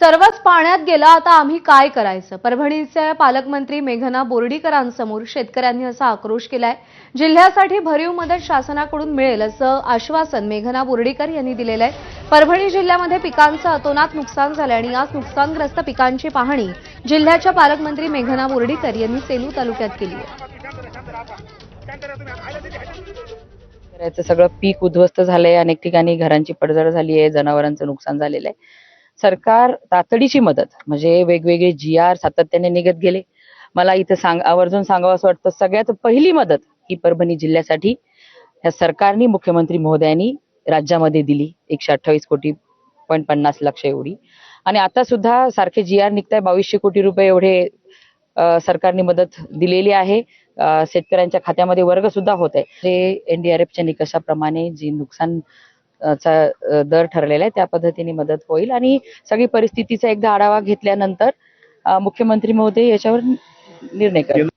सर्वच पाण्यात गेला आता आम्ही काय करायचं? परभणीचे पालकमंत्री मेघना बोर्डीकरांसमोर शेतकऱ्यांनी असा आक्रोश केलाय. जिल्ह्यासाठी भरीव मदत शासनाकडून मिळेल असं आश्वासन मेघना बोर्डीकर यांनी दिलेलं आहे. परभणी जिल्ह्यामध्ये पिकांचं अतोनात नुकसान झालं आणि आज नुकसानग्रस्त पिकांची पाहणी जिल्ह्याच्या पालकमंत्री मेघना बोर्डीकर यांनी सेलू तालुक्यात केली आहे. सगळं पीक उद्ध्वस्त झालंय अनेक ठिकाणी घरांची पडझड झाली आहे जनावरांचं नुकसान झालेलं आहे. सरकार तातडीची मदत म्हणजे वेगवेगळे जी आर सातत्याने निघत गेले. मला इथं सांग आवर्जून सांगावं असं वाटतं सगळ्यात पहिली मदत ही परभणी जिल्ह्यासाठी या सरकारनी मुख्यमंत्री महोदयांनी राज्यामध्ये दिली एकशे अठ्ठावीस कोटी पॉईंट पन्नास लक्ष एवढी. आणि आता सुद्धा सारखे जी आर निघताय बावीसशे कोटी रुपये एवढे सरकारने मदत दिलेली आहे. शेतकऱ्यांच्या खात्यामध्ये वर्ग सुद्धा होत आहे. ते एनडीआरएफच्या निकषाप्रमाणे जी नुकसान चा दर ठरलेला आहे. त्या पद्धतीने मदत होईल. आणि सगळी परिस्थितीचा एकदा आढावा घेतल्यानंतर मुख्यमंत्री महोदय याच्यावर निर्णय करतील.